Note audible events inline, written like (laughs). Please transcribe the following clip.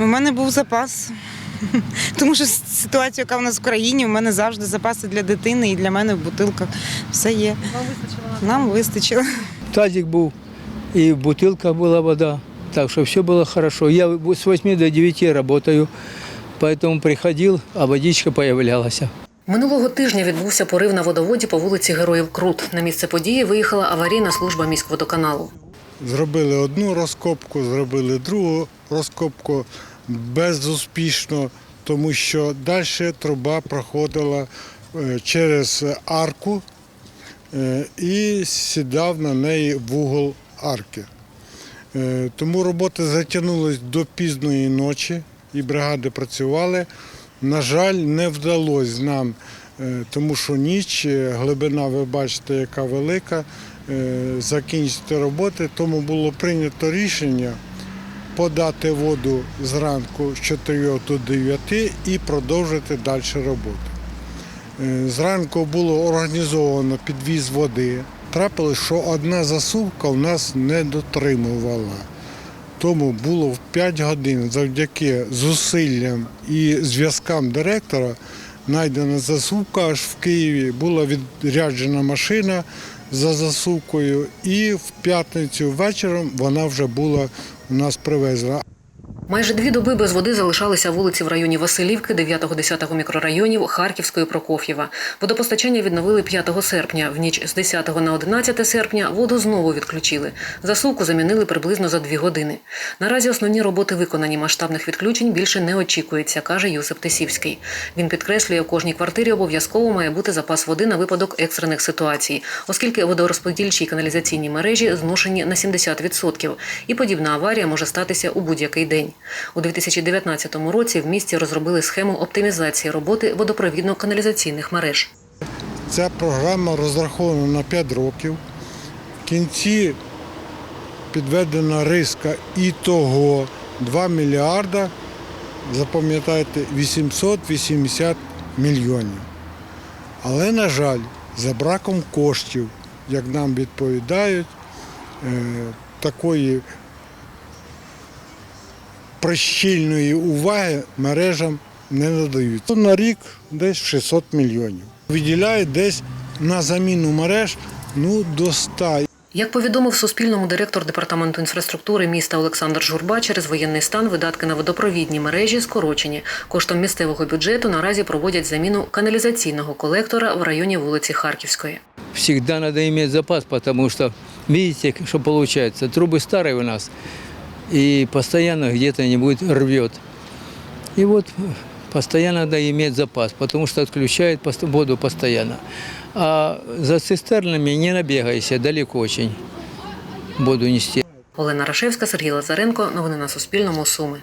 У мене був запас. (laughs) Тому що ситуація, яка в нас в країні, у мене завжди запаси для дитини і для мене в бутилках. Все є. Вам вистачило Нам вистачило. Тазик був, і в бутилках була вода. Так що все було хорошо. Я з 8 до 9 працюю, поэтому приходив, а водичка появлялася. Минулого тижня відбувся порив на водоводі по вулиці Героїв Крут. На місце події виїхала аварійна служба міськводоканалу. Зробили одну розкопку, зробили другу розкопку безуспішно, тому що далі труба проходила е, через арку е, і сідав на неї вугол арки. Е, Тому роботи затягнулись до пізної ночі, і бригади працювали. На жаль, не вдалося нам, тому що ніч, глибина, ви бачите, яка велика, закінчити роботи. Тому було прийнято рішення подати воду зранку з 4 до 9 і продовжити далі роботу. Е, Зранку було організовано підвіз води. Трапилось, що одна засувка у нас не дотримувала. Тому було в 5 годин завдяки зусиллям і зв'язкам директора знайдена засувка аж в Києві. Була відряджена машина за засувкою, і в п'ятницю вечором вона вже була у нас привезена. Майже дві доби без води залишалися вулиці в районі Василівки, 9-10 мікрорайонів Харківської Прокоф'єва. Водопостачання відновили 5 серпня. В ніч з 10 на 11 серпня воду знову відключили. Засувку замінили приблизно за дві години. Наразі основні роботи виконані. Масштабних відключень більше не очікується, каже Юсип Тисівський. Він підкреслює, у кожній квартирі обов'язково має бути запас води на випадок екстрених ситуацій, оскільки водорозподільчі і каналізаційні мережі зношені на 70%, і подібна аварія може статися у будь-який день. У 2019 році в місті розробили схему оптимізації роботи водопровідно-каналізаційних мереж. Ця програма розрахована на 5 років. В кінці підведена риска і того 2 мільярда, запам'ятайте, 880 мільйонів. Але, на жаль, за браком коштів, як нам відповідають, е, такої прищільної уваги мережам не надають. На рік десь 600 мільйонів. Виділяють десь на заміну мереж ну, до 100. Як повідомив Суспільному директор департаменту інфраструктури міста Олександр Журба, через воєнний стан видатки на водопровідні мережі скорочені. Коштом місцевого бюджету наразі проводять заміну каналізаційного колектора в районі вулиці Харківської. Всегда надо иметь запас, потому что, видите, что получается. Трубы старые у нас, и постоянно где-то-нибудь рвет. И вот постоянно надо иметь запас, потому что отключает воду постоянно. А за цистернами не набегайся, далеко очень воду нести. Олена Рашевська, Сергій Лазаренко. Новини на Суспільному. Суми.